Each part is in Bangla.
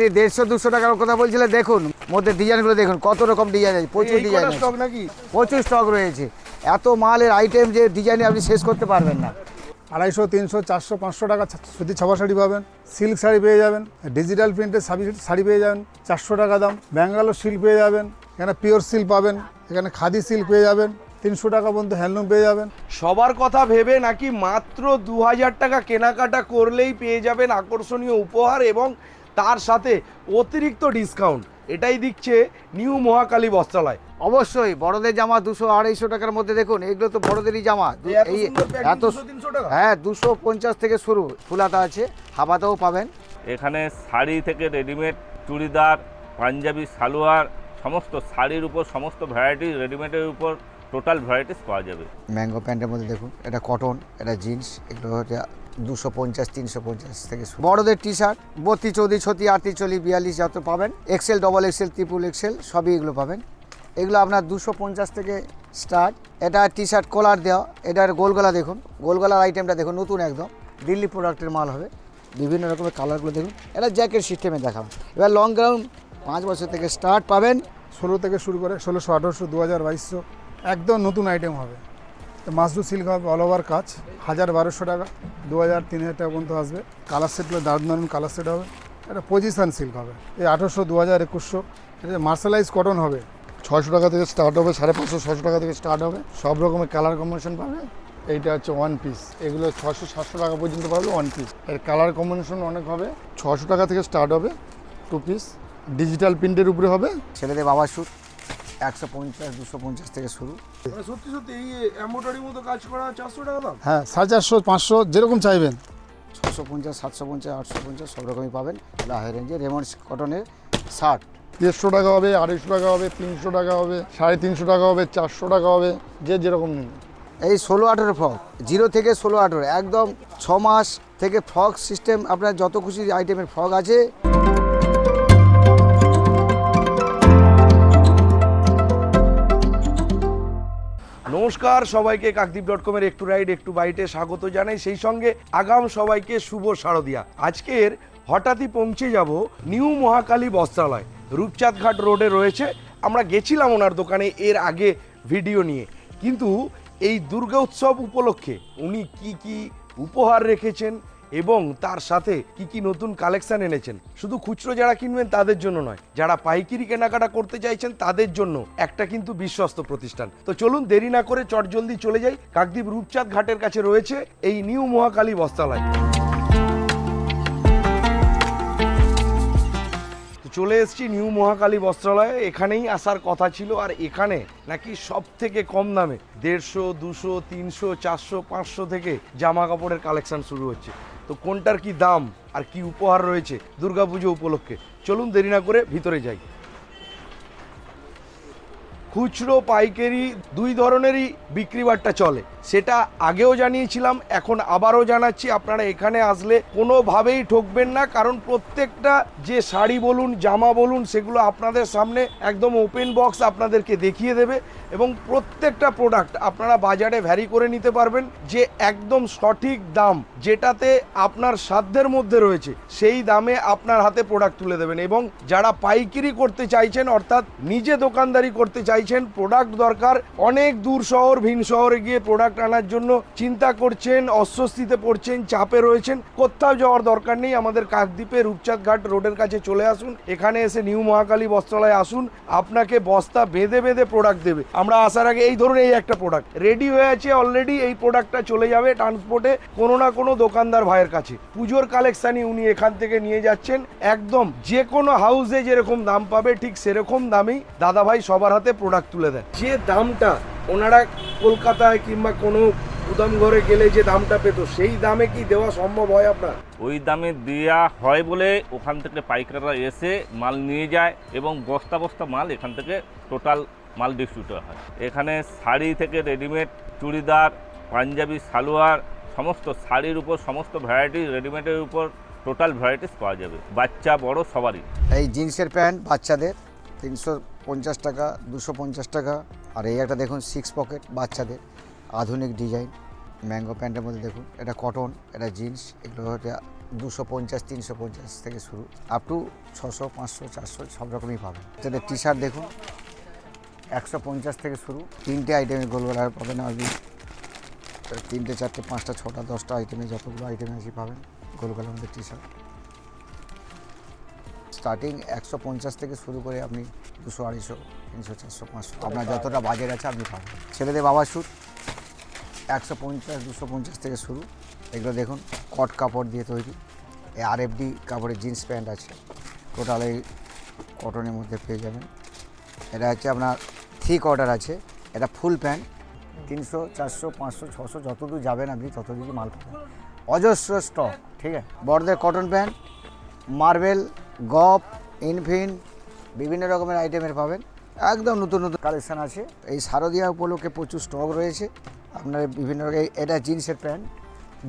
আপনি দেড়শো দুশো টাকার কথা বলছিলেন দেখুন মধ্যে ডিজাইনগুলো দেখুন কত রকম ডিজাইন আছে প্রচুর ডিজাইন স্টক নাকি? প্রচুর স্টক রয়েছে। এত মালের আইটেম যে ডিজাইনে আপনি শেষ করতে পারবেন না। আড়াইশো তিনশো চারশো পাঁচশো টাকা সুতি ছাপা শাড়ি পাবেন সিল্ক শাড়ি পেয়ে যাবেন ডিজিটাল প্রিন্টের শাড়ি শাড়ি পেয়ে যাবেন চারশো টাকা দাম ব্যাঙ্গালোর সিল্ক পেয়ে যাবেন এখানে পিওর সিল্ক পাবেন এখানে খাদি সিল্ক পেয়ে যাবেন তিনশো টাকা পর্যন্ত হ্যান্ডলুম পেয়ে যাবেন। সবার কথা ভেবে নাকি মাত্র দু হাজার টাকা কেনাকাটা করলেই পেয়ে যাবেন আকর্ষণীয় উপহার এবং তার সাথে অতিরিক্ত ডিসকাউন্ট। এটাই দিচ্ছে নিউ মহাকালী বস্ত্রালয়। অবশ্যই বড়দের জামা দুশো আড়াইশো টাকার মধ্যে দেখুন এগুলো তো বড়দেরই জামা। এই এত এই সুন্দর packing, এত 200-300 টাকা? হ্যাঁ দুশো পঞ্চাশ থেকে শুরু ফুলাতা আছে হাবাতেও পাবেন। এখানে শাড়ি থেকে রেডিমেড চুড়িদার পাঞ্জাবি সালোয়ার সমস্ত শাড়ির উপর সমস্ত ভ্যারাইটি রেডিমেডের উপর টোটাল ভ্যারাইটিস পাওয়া যাবে। ম্যাঙ্গো প্যান্টের মধ্যে দেখুন এটা কটন এটা জিন্স এগুলো হচ্ছে দুশো পঞ্চাশ, তিনশো পঞ্চাশ থেকে। বড়দের টি শার্ট বত্রিশ, চৌত্রিশ, ছত্রিশ, আটত্রিশ, চল্লিশ, বিয়াল্লিশ, যত পাবেন। XL double XL triple XL, সবই এগুলো পাবেন। এগুলো আপনার দুশো পঞ্চাশ থেকে স্টার্ট। এটা টি শার্ট কলার দেওয়া, এটার গোলগলা দেখুন। গোলগলার আইটেমটা দেখুন, নতুন একদম। দিল্লি প্রোডাক্টের মাল হবে। বিভিন্ন রকমের কালারগুলো দেখুন। এটা জ্যাকেট সিস্টেমে দেখাবেন এবার লং গ্রাউন্ড পাঁচ বছর থেকে স্টার্ট পাবেন। ষোলো থেকে শুরু করে ষোলোশো, আঠারোশো দু হাজার বাইশশো, একদম নতুন আইটেম হবে। মাসরু সিল্ক হবে অল ওভার কাজ। হাজার বারোশো টাকা, দু হাজার, তিন হাজার টাকা পর্যন্ত আসবে। কালার সেটগুলো দারুণ দারুণ কালার সেট হবে। এটা পজিশন সিল্ক হবে। এই আঠারোশো, দু হাজার, একুশশো। এটা মার্শালাইজ কটন হবে। ছশো টাকা থেকে স্টার্ট হবে, সাড়ে পাঁচশো ছশো টাকা থেকে স্টার্ট হবে। সব রকমের কালার কম্বিনেশন পাবে। এইটা হচ্ছে ওয়ান পিস এগুলো ছশো সাতশো টাকা পর্যন্ত পাবে ওয়ান পিস এর কালার কম্বিনেশন অনেক হবে। ছশো টাকা থেকে স্টার্ট হবে টু পিস ডিজিটাল প্রিন্টের উপরে হবে। ছেলেদের বাবার স্যুট একশো পঞ্চাশ দুশো পঞ্চাশ থেকে শুরু। মানে সত্যি সত্যি এই এমব্রয়ডারির মতো কাজ করা চারশো টাকা দাম? হ্যাঁ সাড়ে চারশো পাঁচশো যেরকম চাইবেন। ছশো পঞ্চাশ সাতশো পঞ্চাশ আটশো পঞ্চাশ সব রকমই পাবেন। এগুলো হাই রেঞ্জে রেমন্ড কটনের শার্ট। দেড়শো টাকা হবে আড়াইশো টাকা হবে তিনশো টাকা হবে সাড়ে তিনশো টাকা হবে চারশো টাকা হবে যে যেরকম নিন এই ষোলো আঠেরো ফ্রক জিরো থেকে ষোলো আঠেরো একদম ছ মাস থেকে ফ্রক সিস্টেম আপনার যত খুশি আইটেমের ফ্রক আছে। নমস্কার, সবাইকে কাকদ্বীপ ডট কমের একটু রাইড একটু বাইটে স্বাগত জানাই। সেই সঙ্গে আগাম সবাইকে শুভ শারদিয়া। আজকের হঠাৎই পৌঁছে যাব নিউ মহাকালী বস্ত্রালয় রূপচাঁদ ঘাট রোডে রয়েছে। আমরা গেছিলাম ওনার দোকানে এর আগে ভিডিও নিয়ে। কিন্তু এই দুর্গা উৎসব উপলক্ষে উনি কি কি উপহার রেখেছেন এবং তার সাথে কি কি নতুন কালেকশন এনেছেন। শুধু খুচরো যারা কিনবেন তাদের জন্য নয়, যারা পাইকারি কেনাকাটা করতে চাইছেন তাদের জন্য একটা কিন্তু বিশ্বস্ত প্রতিষ্ঠান। তো চলুন দেরি না করে চটজলদি চলে যাই। কাকদ্বীপ রূপচাঁদ ঘাটের কাছে রয়েছে এই নিউ মহাকালী বস্ত্রালয়। চলে এসেছি নিউ মহাকালী বস্ত্রালয়ে। এখানেই আসার কথা ছিল, আর এখানে নাকি সব থেকে কম দামে দেড়শো, দুশো, তিনশো, চারশো, পাঁচশো থেকে জামা কাপড়ের কালেকশন শুরু হচ্ছে। তো কোনটার কি দাম আর কি উপহার রয়েছে দুর্গাপুজো উপলক্ষে? চলুন দেরি না করে ভিতরে যাই। খুচরো পাইকারি দুই ধরনেরই বিক্রি বাট্টা চলে। সেটা আগেও জানিয়েছিলাম, এখন আবারও জানাচ্ছি, আপনারা এখানে আসলে কোনোভাবেই ঠকবেন না, কারণ প্রত্যেকটা যে শাড়ি বলুন, জামা বলুন, সেগুলো আপনাদের সামনে একদম ওপেন বক্স আপনাদেরকে দেখিয়ে দেবে এবং প্রত্যেকটা প্রোডাক্ট আপনারা বাজারে ভ্যারি করে নিতে পারবেন যে একদম সঠিক দাম যেটাতে আপনার সাধ্যের মধ্যে রয়েছে, সেই দামে আপনার হাতে প্রোডাক্ট তুলে দেবেন। এবং যারা পাইকারি করতে চাইছেন, অর্থাৎ নিজে দোকানদারি করতে চাইছেন প্রোডাক্ট দরকার। অনেক দূর শহর, ভিন শহরে গিয়ে প্রোডাক্ট আনার জন্য চিন্তা করছেন, অস্বস্তিতে পড়ছেন, চাপে রয়েছেন। কোথাও যাওয়ার দরকার নেই, আমাদের কাকদ্বীপে রূপচাঁদ ঘাট রোডের কাছে চলে আসুন, এখানে এসে নিউ মহাকালী বস্ত্রালয়ে আসুন, আপনাকে বস্তা বেঁধে বেঁধে প্রোডাক্ট দেবে। আমরা আসার আগে এই ধরুন এই একটা প্রোডাক্ট রেডি হয়ে আছে অলরেডি এই প্রোডাক্টটা চলে যাবে ট্রান্সপোর্টে কোনো না কোনো দোকানদার ভাইয়ের কাছে। পুজোর কালেকশনই উনি এখান থেকে নিয়ে যাচ্ছেন। একদম যে কোনো হাউসে যেরকম দাম পাবে, ঠিক সেরকম দামেই দাদা ভাই সবার হাতে প্রোডাক্ট তুলে দেন যে দামটা ওনারা কলকাতায় কিংবা কোনো গুদাম ঘরে গেলে যে দামটা পেত সেই দামে কি দেওয়া সম্ভব হয় আপনার? ওই দামে দেওয়া হয় বলে ওখান থেকে পাইকাররা এসে মাল নিয়ে যায় এবং বস্তা বস্তা মাল এখান থেকে টোটাল মাল ডিস্ট্রিবিউট হয়। এখানে শাড়ি থেকে রেডিমেড চুড়িদার পাঞ্জাবি সালোয়ার সমস্ত শাড়ির উপর সমস্ত ভ্যারাইটি রেডিমেডের উপর টোটাল ভ্যারাইটিস পাওয়া যাবে। বাচ্চা বড় সবারই। এই জিন্সের প্যান্ট বাচ্চাদের তিনশো পঞ্চাশ টাকা, দুশো পঞ্চাশ টাকা। আর এই একটা দেখুন সিক্স পকেট বাচ্চাদের। আধুনিক ডিজাইন ম্যাঙ্গো প্যান্টের মধ্যে দেখুন, এটা কটন এটা জিন্স এগুলো হচ্ছে দুশো পঞ্চাশ, তিনশো পঞ্চাশ থেকে শুরু। আপ টু ছশো, পাঁচশো, চারশো, সব রকমই পাবেন। এটাতে টি শার্ট দেখুন, একশো পঞ্চাশ থেকে শুরু। তিনটে আইটেমের গোলগোলার পাবেন আপনি তিনটে, চারটে, পাঁচটা, ছটা, দশটা আইটেমে যতগুলো আইটেম আছে পাবেন গোলগোলার মধ্যে টি শার্ট স্টার্টিং একশো পঞ্চাশ থেকে শুরু করে আপনি দুশো আড়াইশো তিনশো চারশো পাঁচশো। আপনার যতটা বাজেট আছে আপনি পাবেন। ছেলেদের বাবা স্যুট একশো পঞ্চাশ দুশো পঞ্চাশ থেকে শুরু। এগুলো দেখুন কট কাপড় দিয়ে তৈরি। এই আর এফ ডি কাপড়ের জিন্স প্যান্ট আছে। টোটাল এই কটনের মধ্যে পেয়ে যাবেন। এটা হচ্ছে আপনার থিক অর্ডার আছে। এটা ফুল প্যান্ট তিনশো চারশো পাঁচশো ছশো যতদূর যাবেন আপনি ততদূরই মাল পাবেন। অজস্র স্টক ঠিক আছে? বড়দের কটন প্যান্ট মার্বেল গপ, ইনফিন, বিভিন্ন রকমের আইটেমের পাবেন। একদম নতুন নতুন কালেকশান আছে। এই শারদিয়া উপলক্ষে প্রচুর স্টক রয়েছে। আপনার বিভিন্ন রকম এটা জিন্সের প্যান্ট।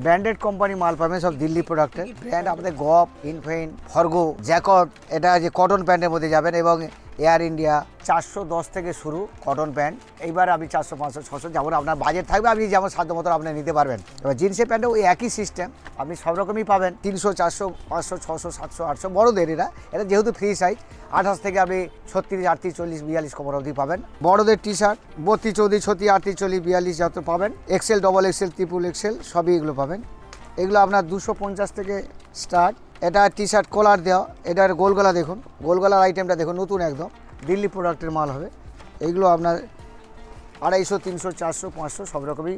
ব্র্যান্ডেড কোম্পানি মাল পাবেন সব দিল্লি প্রোডাক্টের ব্র্যান্ড আপনাদের গপ, ইনফেন, ফর্গো, জ্যাকট, এটা যে কটন প্যান্টের মধ্যে যাবেন এবং এয়ার ইন্ডিয়া চারশো দশ থেকে শুরু কটন প্যান্ট এইবার আপনি চারশো পাঁচশো, ছশো, যেমন আপনার বাজেট থাকবে, আপনি যেমন সাধ্য মতো আপনি নিতে পারবেন। এবার জিন্সের প্যান্টও ওই একই সিস্টেম আপনি সব রকমই পাবেন। তিনশো, চারশো, পাঁচশো, ছশো, সাতশো, আটশো, বড়দের এরা। এটা যেহেতু ফ্রি সাইজ আঠাশ থেকে আপনি ছত্রিশ, আটত্রিশ, চল্লিশ, বিয়াল্লিশ কমর অবধি পাবেন। বড়দের টি শার্ট বত্রিশ, চৌত্রিশ, ছত্রিশ, আটত্রিশ, চল্লিশ, বিয়াল্লিশ যত পাবেন। XL double XL triple XL সবই এগুলো পাবেন। এগুলো আপনার দুশো পঞ্চাশ থেকে স্টার্ট এটা টি শার্ট কলার দেওয়া এটার গোলগলা দেখুন, গোলগলার আইটেমটা দেখুন, নতুন একদম, দিল্লি প্রোডাক্টের মাল হবে। এইগুলো আপনার আড়াইশো, তিনশো, চারশো, পাঁচশো, সব রকমই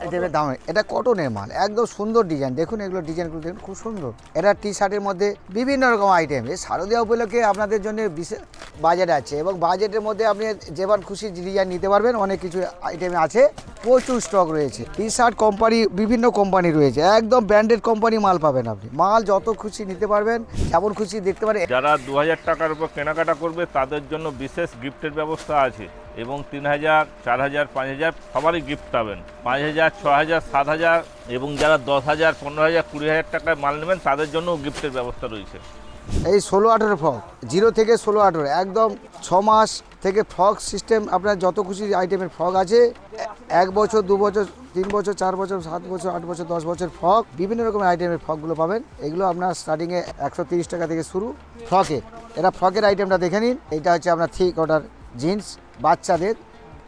আইটেমের দাম। এটা কটনের মাল, একদম সুন্দর ডিজাইন দেখুন এগুলো ডিজাইনগুলো দেখুন, খুব সুন্দর। এটা টি শার্টের মধ্যে বিভিন্ন রকম আইটেম এই শারদীয়া উপলক্ষে আপনাদের জন্য বিশেষ বাজেট আছে এবং বাজেটের মধ্যে আপনি যেবার খুশি ডিজাইন নিতে পারবেন, অনেক কিছু আইটেম আছে। প্রচুর স্টক রয়েছে। টি শার্ট কোম্পানি বিভিন্ন কোম্পানি রয়েছে। একদম ব্র্যান্ডেড কোম্পানি মাল পাবেন আপনি। মাল যত খুশি নিতে পারবেন, যেমন খুশি দেখতে পারেন। যারা দু হাজার টাকার উপর কেনাকাটা করবে, তাদের জন্য বিশেষ গিফটের ব্যবস্থা আছে। এবং তিন হাজার, চার হাজার, পাঁচ হাজার সবারই গিফট পাবেন। পাঁচ হাজার, ছ হাজার, সাত হাজার এবং যারা দশ হাজার, পনেরো হাজার, কুড়ি হাজার টাকায় মাল নেবেন, তাদের জন্য গিফটের ব্যবস্থা রয়েছে। এই ষোলো আঠেরো ফ্রক, জিরো থেকে ষোলো আঠেরো, একদম ছ মাস থেকে ফ্রক সিস্টেম আপনার যত খুশি আইটেমের ফ্রক আছে, এক বছর, দু বছর, তিন বছর, চার বছর, সাত বছর, আট বছর, দশ বছর ফ্রক, বিভিন্ন রকমের আইটেমের ফ্রকগুলো পাবেন। এগুলো আপনার স্টার্টিংয়ে একশো তিরিশ টাকা থেকে শুরু। ফ্রকে এটা ফ্রকের আইটেমটা দেখে নিন। এটা হচ্ছে আপনার থিক অর্ডার জিন্স বাচ্চাদের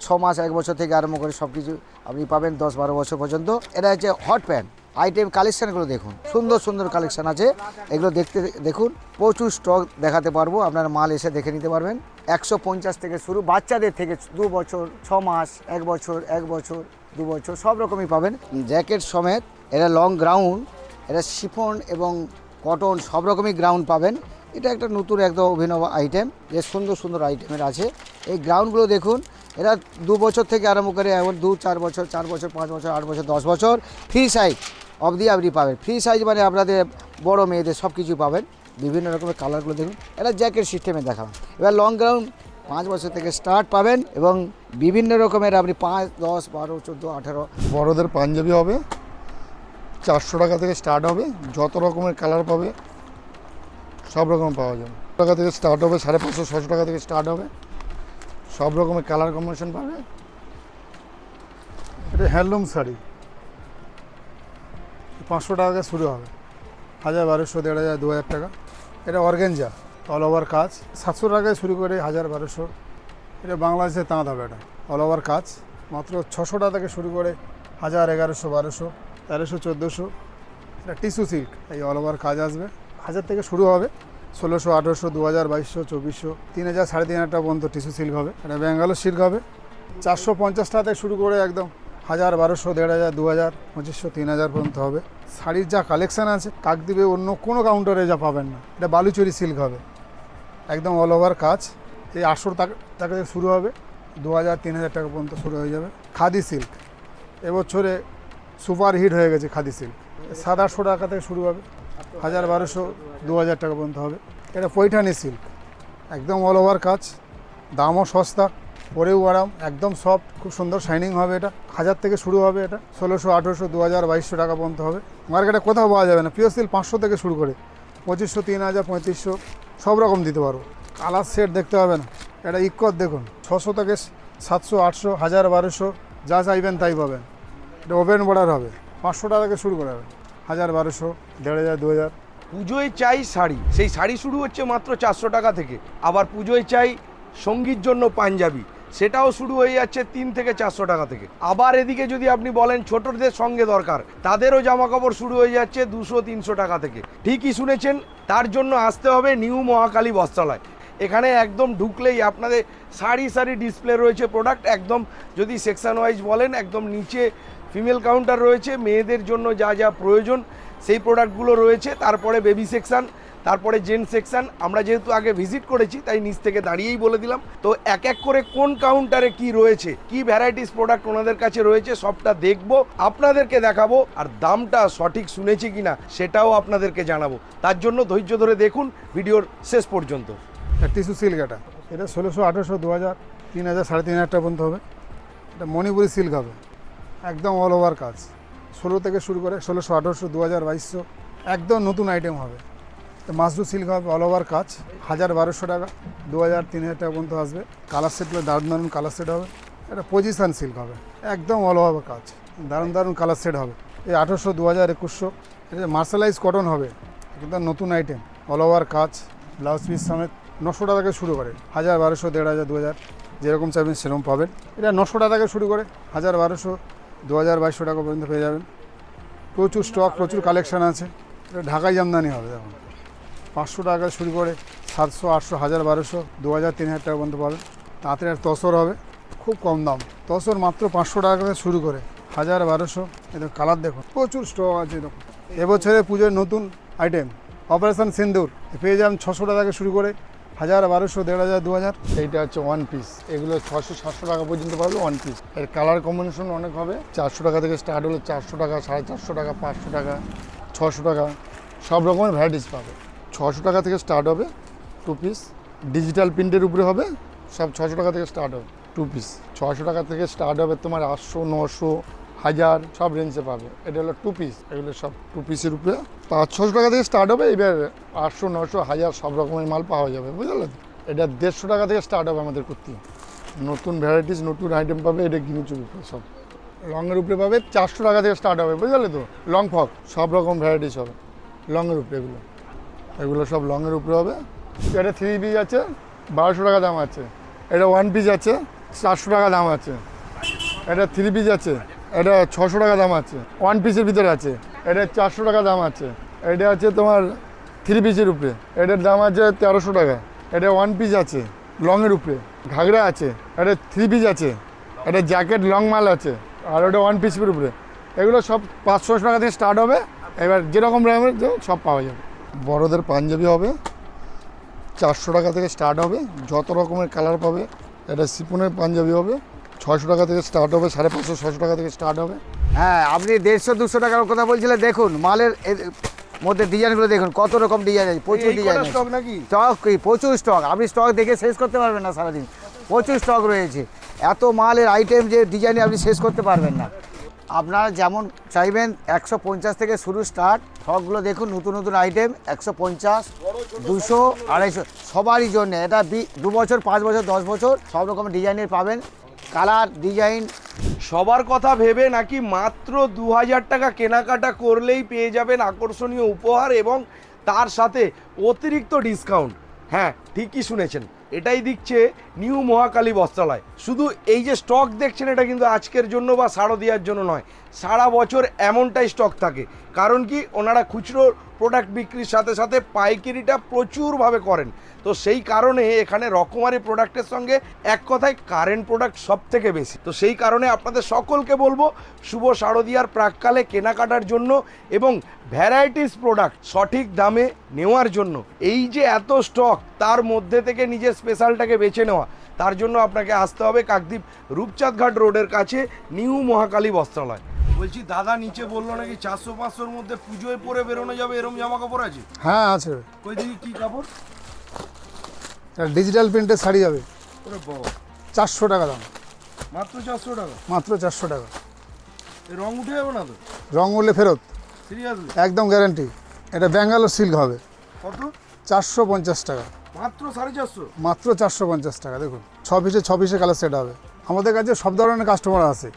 ছ মাস, এক বছর থেকে আরম্ভ করে সব কিছু আপনি পাবেন দশ বারো বছর পর্যন্ত। এটা হচ্ছে হট প্যান্ট আইটেম কালেকশানগুলো দেখুন। সুন্দর সুন্দর কালেকশান আছে। এগুলো দেখতে, দেখুন, প্রচুর স্টক দেখাতে পারব। আপনার মাল এসে দেখে নিতে পারবেন। একশো পঞ্চাশ থেকে শুরু, বাচ্চাদের থেকে দু বছর, ছ মাস, এক বছর এক বছর, দু বছর, সব রকমই পাবেন। জ্যাকেট সমেত, এটা লং গ্রাউন্ড এটা শিফন এবং কটন সব রকমই গ্রাউন্ড পাবেন। এটা একটা নতুন একদম অভিনব আইটেম যে সুন্দর সুন্দর আইটেমের আছে। এই গ্রাউন্ডগুলো দেখুন, এরা দু বছর থেকে আরম্ভ করে এমন দু, চার বছর চার বছর, পাঁচ বছর, আট বছর, দশ বছর ফ্রি সাইজ অবধি আপনি পাবেন। ফ্রি সাইজ মানে আপনাদের বড় মেয়েদের সব কিছু পাবেন। বিভিন্ন রকমের কালারগুলো দেখুন। এটা জ্যাকেট সিস্টেমে দেখালাম এবার লং গ্রাউন্ড পাঁচ বছর থেকে স্টার্ট পাবেন এবং বিভিন্ন রকমের আপনি পাঁচ, দশ, বারো, চোদ্দ, আঠেরো বড়োদের পাঞ্জাবি হবে, চারশো টাকা থেকে স্টার্ট হবে, যত রকমের কালার পাবে সব রকম পাওয়া যাবে। টাকা থেকে স্টার্ট হবে, সাড়ে পাঁচশো ছশো টাকা থেকে স্টার্ট হবে। সব রকমের কালার কম্বিনেশন পাবে। এটা হ্যান্ডলুম শাড়ি। পাঁচশো টাকা থেকে শুরু হবে। হাজার বারোশো, দেড় হাজার, দু হাজার টাকা। এটা অর্গেঞ্জা অল ওভার কাজ। সাতশো টাকায় শুরু করে হাজার বারোশো। এটা বাংলাদেশের তাঁত হবে এটা অল ওভার কাজ। মাত্র ছশো টাকা থেকে শুরু করে হাজার এগারোশো, বারোশো, তেরোশো, চোদ্দোশো। এটা টিস্যু সিল্ক এই অল ওভার কাজ আসবে। হাজার থেকে শুরু হবে। ষোলোশো, আঠেরোশো দু হাজার বাইশশো, চব্বিশশো তিন হাজার সাড়ে তিন হাজার টাকা পর্যন্ত টিস্যু সিল্ক হবে। এটা ব্যাঙ্গালোর সিল্ক হবে। চারশো পঞ্চাশ টাকা থেকে শুরু করে একদম হাজার, বারোশো দেড় হাজার দু হাজার পঁচিশশো তিন হাজার পর্যন্ত হবে। শাড়ির যা কালেকশান আছে কাকদ্বীপে অন্য কোনো কাউন্টারে যা পাবেন না। এটা বালুচুরি সিল্ক হবে। একদম অল ওভার কাজ। এই আটশো টাকা থেকে শুরু হবে। দু হাজার তিন হাজার টাকা পর্যন্ত শুরু হয়ে যাবে। খাদি সিল্ক। এবছরে সুপার হিট হয়ে গেছে খাদি সিল্ক। সাত, আটশো টাকা থেকে শুরু হবে। হাজার বারোশো, দু হাজার টাকা পর্যন্ত হবে। এটা পৈঠানি সিল্ক একদম অল ওভার কাজ, দামও সস্তা, পরেও আরাম, একদম সফট খুব সুন্দর শাইনিং হবে এটা। হাজার থেকে শুরু হবে এটা, ষোলোশো, আঠেরোশো, দু হাজার, বাইশশো টাকা পর্যন্ত হবে। মার্কেটে কোথাও পাওয়া যাবে না পিওর সিল্ক পাঁচশো থেকে শুরু করে, পঁচিশশো, তিন হাজার, পঁয়ত্রিশশো, সব রকম দিতে পারব কালার সেট দেখতে হবে না, এটা ইক্কত দেখুন, ছশো থেকে সাতশো, আটশো, হাজার বারোশো, যা চাইবেন তাই পাবেন। এটা ওভেন বর্ডার হবে, পাঁচশো টাকা থেকে শুরু করে হবে। হাজার বারোশো, দেড় হাজার, দু হাজার। পুজোয় চাই শাড়ি। সেই শাড়ি শুরু হচ্ছে মাত্র চারশো টাকা থেকে। আবার পুজোয় চাই সঙ্গীর জন্য পাঞ্জাবি। সেটাও শুরু হয়ে যাচ্ছে তিন থেকে চারশো টাকা থেকে। আবার এদিকে যদি আপনি বলেন ছোটদের সঙ্গে দরকার, তাদেরও জামা কাপড় শুরু হয়ে যাচ্ছে দুশো, তিনশো টাকা থেকে। ঠিকই শুনেছেন, তার জন্য আসতে হবে নিউ মহাকালী বস্ত্রালয়। এখানে একদম ঢুকলেই আপনাদের সারি সারি ডিসপ্লে রয়েছে প্রোডাক্ট একদম যদি সেকশন ওয়াইজ বলেন, একদম নিচে ফিমেল কাউন্টার রয়েছে, মেয়েদের জন্য যা যা প্রয়োজন, সেই প্রোডাক্টগুলো রয়েছে। তারপরে বেবি সেকশন, তারপরে জেন সেকশন। আমরা যেহেতু আগে ভিজিট করেছি, তাই নিচ থেকে দাঁড়িয়েই বলে দিলাম। তো এক এক করে কোন কাউন্টারে কি রয়েছে, কি ভ্যারাইটিস প্রোডাক্ট ওনাদের কাছে রয়েছে, সবটা দেখব, আপনাদেরকে দেখাবো, আর দামটা সঠিক শুনেছি কিনা সেটাও আপনাদেরকে জানাব। তার জন্য ধৈর্য ধরে দেখুন ভিডিওর শেষ পর্যন্ত। টিস্যু সিল্ক এটা। এটা ষোলোশো আঠেরোশো, দু হাজার, তিন হাজার, সাড়ে তিন হাজার টাকা পর্যন্ত হবে। এটা মণিপুরি সিল্ক হবে। একদম অল ওভার কাজ। ষোলো থেকে শুরু করে ষোলোশো, আঠারোশো দু হাজার বাইশশো, একদম নতুন আইটেম হবে। তো মাসরু সিল্ক হবে অল ওভার কাজ, হাজার বারোশো টাকা দু হাজার তিন হাজার টাকা পর্যন্ত আসবে। কালার সেট সেটগুলো দারুণ দারুণ কালার সেট হবে। এটা পজিশান সিল্ক হবে, একদম অল ওভার কাজ, দারুণ দারুণ কালার সেট হবে। এই আঠেরোশো দু হাজার একুশশো, এটা মার্শালাইজ কটন হবে, একদম নতুন আইটেম অল ওভার কাজ ব্লাউজ পিস সমেত নশো টাকা থেকে শুরু করে, হাজার, বারোশো, দেড় হাজার দু হাজার যেরকম চাইবেন সেরকম পাবেন। এটা নশো টাকা থেকে শুরু করে, হাজার, বারোশো দু হাজার বাইশশো টাকা পর্যন্ত পেয়ে যাবেন। প্রচুর স্টক প্রচুর কালেকশান আছে। ঢাকাই জামদানি হবে, দেখুন। পাঁচশো টাকা শুরু করে সাতশো, আটশো, হাজার, বারোশো দু হাজার তিন হাজার টাকা পর্যন্ত পাবেন। তাতে আর তসর হবে, খুব কম দাম। তসর মাত্র পাঁচশো টাকা থেকে শুরু করে হাজার, বারোশো। এটা কালার দেখুন, প্রচুর স্টক আছে, দেখুন। এবছরে পুজোর নতুন আইটেম অপারেশন সিন্দুর। পেয়ে যাবেন ছশো টাকা থেকে শুরু করে হাজার, বারোশো, দেড় হাজার, দু হাজার, এইটা হচ্ছে ওয়ান পিস এগুলো ছশো সাতশো টাকা পর্যন্ত পাবে ওয়ান পিস এর কালার কম্বিনেশন অনেক হবে। চারশো টাকা থেকে স্টার্ট হলে চারশো টাকা, সাড়ে চারশো টাকা, পাঁচশো টাকা ছশো টাকা, সব রকমের ভ্যারাইটিস পাবে। ছশো টাকা থেকে স্টার্ট হবে টু পিস ডিজিটাল প্রিন্টের উপরে হবে, সব ছশো টাকা থেকে স্টার্ট হবে টু পিস ছশো টাকা থেকে স্টার্ট হবে তোমার আটশো, নশো হাজার, সব রেঞ্জে পাবে। এটা হলো টু পিস এগুলো সব টু পিসের উপরে। পাঁচ ছশো টাকা থেকে স্টার্ট হবে, এবার আটশো নশো হাজার, সব রকমের মাল পাওয়া যাবে বুঝলেন এটা দেড়শো টাকা থেকে স্টার্ট হবে আমাদের কুর্তি। নতুন ভ্যারাইটিস নতুন আইটেম পাবে, এটা গিনিচুর উপরে সব। লংয়ের উপরে পাবে, চারশো টাকা থেকে স্টার্ট হবে, বুঝলে তো? লং ফক সব রকম ভ্যারাইটিস হবে। লংয়ের উপরে এগুলো। এগুলো সব লংয়ের উপরে হবে। এটা থ্রি পিস আছে, বারোশো টাকা দাম আছে। এটা ওয়ান পিস আছে, চারশো টাকা দাম আছে। এটা থ্রি পিস আছে এটা ছশো টাকা দাম আছে। ওয়ান পিসের ভিতরে আছে। এটা চারশো টাকা দাম আছে। এটা আছে তোমার থ্রি পিসের উপরে। এটার দাম আছে তেরোশো টাকা। এটা ওয়ান পিস আছে লংয়ের উপরে। ঘাগরা আছে, এটা থ্রি পিস আছে। এটা জ্যাকেট লং মাল আছে। আর ওটা ওয়ান পিসের উপরে। এগুলো সব পাঁচশো টাকা থেকে স্টার্ট হবে। এবার যেরকম দামের সব পাওয়া যাবে। বড়দের পাঞ্জাবি হবে। চারশো টাকা থেকে স্টার্ট হবে। যত রকমের কালার পাবে, এটা সিপনের পাঞ্জাবি হবে। ছশো টাকা থেকে স্টার্ট হবে সাড়ে পাঁচশো ছশো টাকা থেকে স্টার্ট হবে। হ্যাঁ আপনি দেড়শো দুশো টাকার কথা বলছিলেন দেখুন মালের মধ্যে ডিজাইনগুলো দেখুন কত রকম ডিজাইন আছে প্রচুর ডিজাইন স্টক নাকি? স্টক কি? প্রচুর স্টক আপনি স্টক দেখে শেষ করতে পারবেন না সারাদিন। প্রচুর স্টক রয়েছে। এত মালের আইটেম যে ডিজাইনে আপনি শেষ করতে পারবেন না। আপনারা যেমন চাইবেন একশো পঞ্চাশ থেকে শুরু স্টার্ট ফ্রকগুলো দেখুন নতুন নতুন আইটেম একশো পঞ্চাশ দুশো আড়াইশো সবারই জন্য। এটা বি- দু বছর পাঁচ বছর দশ বছর সব রকম ডিজাইনের পাবেন। Colour, design. সবার কথা ভেবে নাকি মাত্র দু হাজার টাকা কেনাকাটা করলেই পেয়ে যাবেন আকর্ষণীয় উপহার এবং তার সাথে অতিরিক্ত ডিসকাউন্ট। হ্যাঁ ঠিকই শুনেছেন, এটাই দিচ্ছে নিউ মহাকালী বস্ত্রালয়। শুধু এই যে স্টক দেখছেন, এটা কিন্তু আজকের জন্য বা শারদিয়ার জন্য নয়, সারা বছর এমনটাই স্টক থাকে। কারণ কি, ওনারা খুচরো প্রোডাক্ট বিক্রির সাথে সাথে পাইকারিটা প্রচুরভাবে করেন। তো সেই কারণে এখানে রকমারি প্রোডাক্টের সঙ্গে এক কথায় কারেন্ট প্রোডাক্ট সব থেকে বেশি। তো সেই কারণে আপনাদের সকলকে বলব, শুভ শারদিয়ার প্রাককালে কেনাকাটার জন্য এবং ভ্যারাইটিস প্রোডাক্ট সঠিক দামে নেওয়ার জন্য। এই যে এত স্টক তার মধ্যে থেকে নিজের স্পেশালটাকে বেছে নেওয়া। তার জন্য আপনাকে আসতে হবে কাকদ্বীপ রূপচাঁদ ঘাট রোডের কাছে নিউ মহাকালী বস্ত্রালয়। বলছি দাদা নিচে বলল নাকি চারশো পাঁচশোর মধ্যে পুজোয় পরে বেরোনো যাবে এরম জামা কাপড় আছে? হ্যাঁ আছে। কই দিকে কি কাপড়? ডিজিটাল প্রিন্টের শাড়ি যাবে। ওরে বাবা। চারশো টাকা দাম। মাত্র চারশো টাকা? মাত্র চারশো টাকা। রং উঠে যাবে না তো? রং উঠলে ফেরত। সিরিয়াসলি একদম গ্যারান্টি এটা ব্যাঙ্গালোর সিল্ক হবে। কত? চারশো পঞ্চাশ টাকা। মাত্র সাড়ে চারশো। মাত্র চারশো পঞ্চাশ টাকা দেখুন। ছ পিসে ছ পিসে কালার সেট হবে। আমাদের কাছে সব ধরনের কাস্টমার আছে।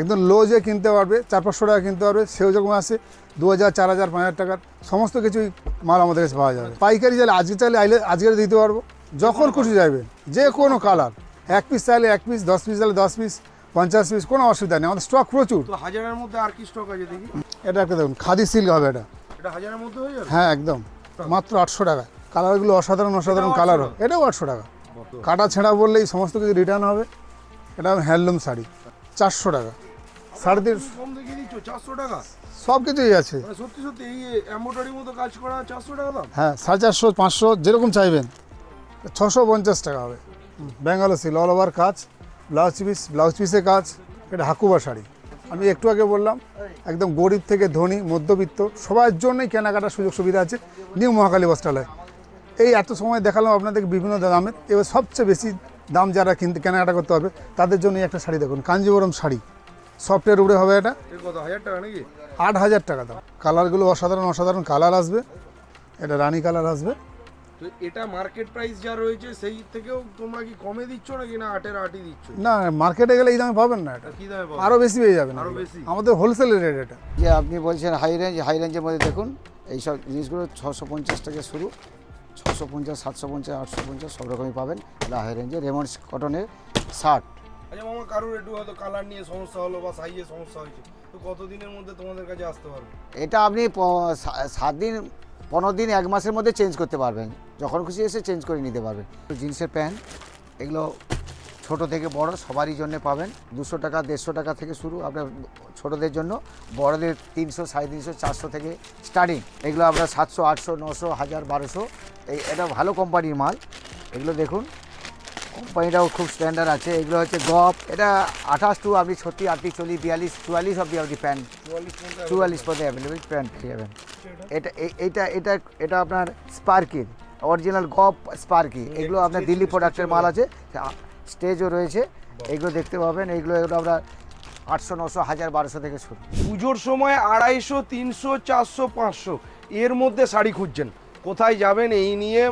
একদম লো যে কিনতে পারবে চার পাঁচশো টাকা কিনতে পারবে সেও যেরকম আছে দু হাজার চার হাজার পাঁচ হাজার টাকার সমস্ত কিছুই মাল আমাদের কাছে পাওয়া যাবে। পাইকারি চাইলে আজকে চাইলে আইলে আজকে দিতে পারব। যখন খুশি যাবে যে কোনো কালার এক পিস চাইলে এক পিস দশ পিস চাইলে দশ পিস পঞ্চাশ পিস কোনো অসুবিধা নেই। আমাদের স্টক প্রচুর। হাজারের মধ্যে আর কি স্টক আছে দেখি? এটা একটা দেখুন খাদি সিল্ক হবে এটা। এটা হাজারের মধ্যে হয়ে যাবে? হ্যাঁ একদম। মাত্র আটশো টাকা কালারগুলো অসাধারণ অসাধারণ কালার 800 হবে এটাও আটশো টাকা। কাটা ছেঁড়া বললেই সমস্ত কিছু রিটার্ন হবে। এটা হ্যান্ডলুম শাড়ি। চারশো টাকা। সাড়ে তিন চারশো টাকা? সব কিছুই আছে। মানে সত্যি সত্যি এই এম্বোটারির মতো কাজ করা চারশো টাকা দাম? হ্যাঁ সাড়ে চারশো পাঁচশো যেরকম চাইবেন। ছশো পঞ্চাশ টাকা হবে। বেঙ্গালো সিল অল ওভার কাজ। ব্লাউজ পিস ব্লাউজ পিসে কাজ। এটা হাকুবা শাড়ি। আমি একটু আগে বললাম একদম গরিব থেকে ধনী মধ্যবিত্ত সবার জন্যই কেনাকাটার সুযোগ সুবিধা আছে। নিউ মহাকালী বস্ত্রালয়। এই এত সময় দেখালাম আপনাদেরকে বিভিন্ন দামের এবার সবচেয়ে বেশি দাম যারা কিনতে কেনাকাটা করতে হবে তাদের জন্য একটা শাড়ি দেখুন কাঞ্জিবরম শাড়ি। সফটওয়্যার উপরে হবে এটা। আট হাজার টাকা দাম। কালারগুলো অসাধারণ অসাধারণ কালার আসবে। এটা রানী কালার আসবে। তো এটা মার্কেট প্রাইস যা রয়েছে সেই থেকেও তোমরা কি কমে দিচ্ছ নাকি না আটের আটই দিচ্ছ? না মার্কেটে গেলে এই দামে পাবেন না এটা। কি দামে বেশি পেয়ে যাবেন। আরও বেশি? আমাদের হোলসেল রেট এটা। যে আপনি বলছেন হাই রেঞ্জ হাই রেঞ্জের মধ্যে দেখুন এইসব জিনিসগুলো ছশো পঞ্চাশ থেকে শুরু। ছশো পঞ্চাশ সাতশো পঞ্চাশ আটশো পঞ্চাশ সব রকমই পাবেন। লাহের রেঞ্জে রেমন্ডস কটনের শার্ট আচ্ছা মামা কারোর একটু হয়তো কালার নিয়ে সমস্যা হলো বা সাইজে সমস্যা হয়েছে তো কতদিনের মধ্যে তোমাদের কাছে আসতে পারবে? এটা আপনি সাত দিন পনেরো দিন এক মাসের মধ্যে চেঞ্জ করতে পারবেন। যখন খুশি এসে চেঞ্জ করে নিতে পারবেন। জিন্সের প্যান্ট এগুলো ছোট থেকে বড় সবারই জন্য পাবেন। দুশো টাকা দেড়শো টাকা থেকে শুরু আপনার ছোটদের জন্য বড়দের তিনশো সাড়ে তিনশো চারশো থেকে স্টার্টিং এগুলো আপনার সাতশো আটশো নশো হাজার বারোশো এই এটা ভালো কোম্পানির মাল। এগুলো দেখুন কোম্পানিটাও খুব স্ট্যান্ডার্ড আছে। এগুলো হচ্ছে গপ এটা আঠাশ টু আপনি ছত্রিশ আটত্রিশ চল্লিশ বিয়াল্লিশ চুয়াল্লিশ অব্দি আপনি প্যান্ট চুয়াল্লিশ পদে অ্যাভেলেবেল প্যান্ট পেয়ে যাবেন। এটা এ- এইটা এটা এটা আপনার স্পার্কির অরিজিনাল গপ স্পার্কি এগুলো আপনার দিল্লি প্রোডাক্টের মাল আছে। স্টেজও রয়েছে। এগুলো দেখতে পাবেন। এইগুলো এগুলো আমরা আটশো, নশো, হাজার, বারোশো থেকে শুরু। পুজোর সময় আড়াইশো, তিনশো, চারশো, পাঁচশো। এর মধ্যে শাড়ি খুঁজছেন। কোথায় যাবেন? এই নিয়ে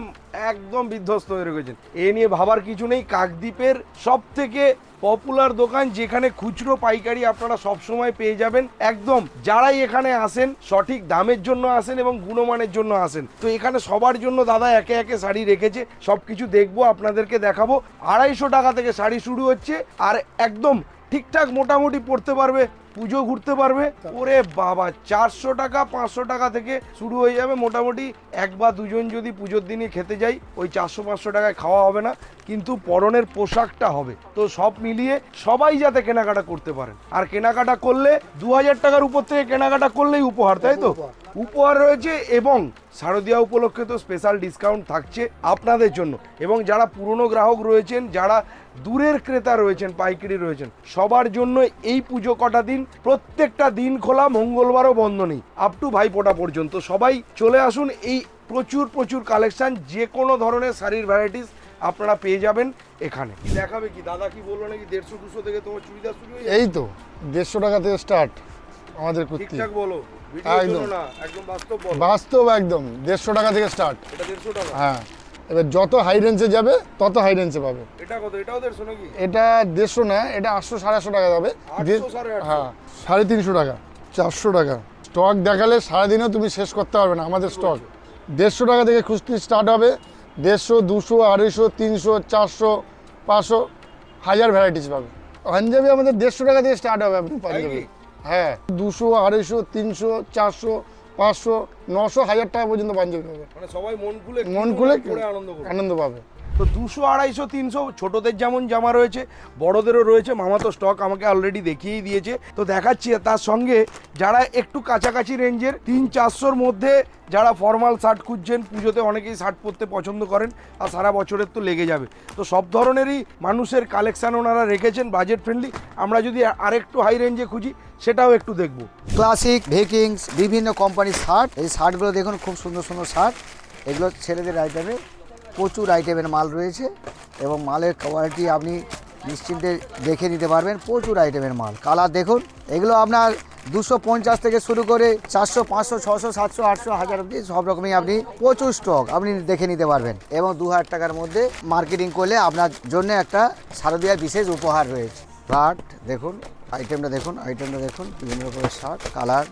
একদম বিধ্বস্ত হয়ে রেখেছেন এ নিয়ে ভাবার কিছু নেই। কাকদ্বীপের সব থেকে পপুলার দোকান যেখানে খুচরো পাইকারি আপনারা সব সময় পেয়ে যাবেন। একদম যারাই এখানে আসেন, সঠিক দামের জন্য আসেন এবং গুণমানের জন্য আসেন। তো এখানে সবার জন্য দাদা একে একে শাড়ি রেখেছে সব কিছু দেখব, আপনাদেরকে দেখাবো। আড়াইশো টাকা থেকে শাড়ি শুরু হচ্ছে, আর একদম ঠিকঠাক মোটামুটি পড়তে পারবে পুজো ঘুরতে পারবে। ওরে বাবা চারশো টাকা পাঁচশো টাকা থেকে শুরু হয়ে যাবে। মোটামুটি এক বা দুজন যদি পুজোর দিনে খেতে যাই ওই চারশো পাঁচশো টাকায় খাওয়া হবে না। কিন্তু পরনের পোশাকটা হবে। তো সব মিলিয়ে সবাই যাতে কেনাকাটা করতে পারেন। আর কেনাকাটা করলে দু হাজার টাকার উপর থেকে কেনাকাটা করলেই উপহার তাই তো? উপহার। রয়েছে এবং শারদীয়া উপলক্ষে তো স্পেশাল ডিসকাউন্ট থাকছে আপনাদের জন্য। এবং যারা পুরনো গ্রাহক রয়েছেন যারা দূরের ক্রেতা রয়েছেন পাইকারি রয়েছেন সবার জন্য এই পুজো কটা দিন প্রত্যেকটা দিন খোলা মঙ্গলবারও বন্ধ নেই। আপ টু ভাইফোঁটা পর্যন্ত। সবাই চলে আসুন এই প্রচুর প্রচুর কালেকশন যে কোনো ধরনের শাড়ির ভ্যারাইটিস আপনারা পেয়ে যাবেন এখানে। দেখাবে কি? দাদা কি বলল নাকি দেড়শো দুশো থেকে তোমার চুড়িদার শুরু হয়ে এই তো দেড়শো টাকা থেকে স্টার্ট আমাদের কুর্তি। ঠিকঠাক বলো একদম। বাস্তব বাস্তব একদম দেড়শো টাকা থেকে স্টার্ট এটা দেড়শো টাকা? হ্যাঁ। এবার যত হাই রেঞ্জে যাবে তত হাই রেঞ্জে পাবে। এটা কত? এটাও দেড়শো নাকি এটা দেড়শো না এটা আটশো সাড়ে আটশো টাকা যাবে। হ্যাঁ সাড়ে তিনশো টাকা চারশো টাকা। স্টক দেখালে সারাদিনও তুমি শেষ করতে পারবে না আমাদের স্টক দেড়শো টাকা থেকে খুচকি স্টার্ট হবে। দেড়শো দুশো আড়াইশো তিনশো চারশো পাঁচশো হাজার ভ্যারাইটিস পাবে। পাঞ্জাবি আমাদের দেড়শো টাকা থেকে স্টার্ট হবে আপনি পাঞ্জাবি। হ্যাঁ দুশো আড়াইশো তিনশো চারশো পাঁচশো নশো হাজার টাকা পর্যন্ত পাঞ্জাবি পাবে মানে সবাই মন খুলে মন খুলে আনন্দ আনন্দ পাবে। তো দুশো আড়াইশো, তিনশো ছোটদের যেমন জামা রয়েছে, বড়দেরও রয়েছে। মামা তো স্টক আমাকে অলরেডি দেখিয়েই দিয়েছে। তো দেখাচ্ছি তার সঙ্গে যারা একটু কাছাকাছি রেঞ্জের তিন চারশোর মধ্যে যারা ফর্মাল শার্ট খুঁজছেন, পুজোতে অনেকেই শার্ট পরতে পছন্দ করেন, আর সারা বছরের তো লেগে যাবে। তো সব ধরনেরই মানুষের কালেকশান ওনারা রেখেছেন বাজেট ফ্রেন্ডলি আমরা যদি আরেকটু হাই রেঞ্জে খুঁজি, সেটাও একটু দেখব। ক্লাসিক ভেকিংস বিভিন্ন কোম্পানির শার্ট এই শার্টগুলো দেখুন, খুব সুন্দর সুন্দর শার্ট এগুলো ছেলেদের আইটেমে প্রচুর আইটেমের মাল রয়েছে এবং মালের কোয়ালিটি আপনি নিশ্চিন্তে দেখে নিতে পারবেন, প্রচুর আইটেমের মাল। কালার দেখুন, এগুলো আপনার দুশো পঞ্চাশ থেকে শুরু করে চারশো, পাঁচশো, ছশো, সাতশো, আটশো, হাজার অব্দি সব রকমই আপনি প্রচুর স্টক আপনি দেখে নিতে পারবেন এবং দু হাজার টাকার মধ্যে মার্কেটিং করলে আপনার জন্য একটা শারদীয়ার বিশেষ উপহার রয়েছে। ফ্লাট দেখুন আইটেমটা দেখুন আইটেমটা দেখুন, বিভিন্ন রকমের শার্ট কালার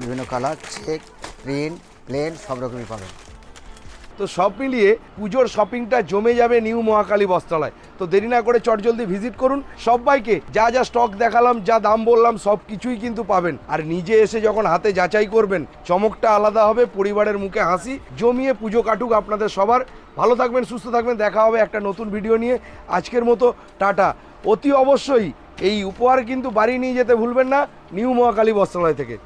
বিভিন্ন কালার চেক প্রিন্ট প্লেন সব রকমই পাবেন। তো সব মিলিয়ে পুজোর শপিংটা জমে যাবে নিউ মহাকালী বস্ত্রালয়। তো দেরি না করে চটজলদি ভিজিট করুন। সবাইকে যা যা স্টক দেখালাম, যা দাম বললাম, সব কিছুই কিন্তু পাবেন। আর নিজে এসে যখন হাতে যাচাই করবেন, চমকটা আলাদা হবে, পরিবারের মুখে হাসি জমিয়ে পুজো কাটুক আপনাদের সবার। ভালো থাকবেন, সুস্থ থাকবেন, দেখা হবে একটা নতুন ভিডিও নিয়ে। আজকের মতো টাটা। অতি অবশ্যই এই উপহার কিন্তু বাড়ি নিয়ে যেতে ভুলবেন না, নিউ মহাকালী বস্ত্রালয় থেকে।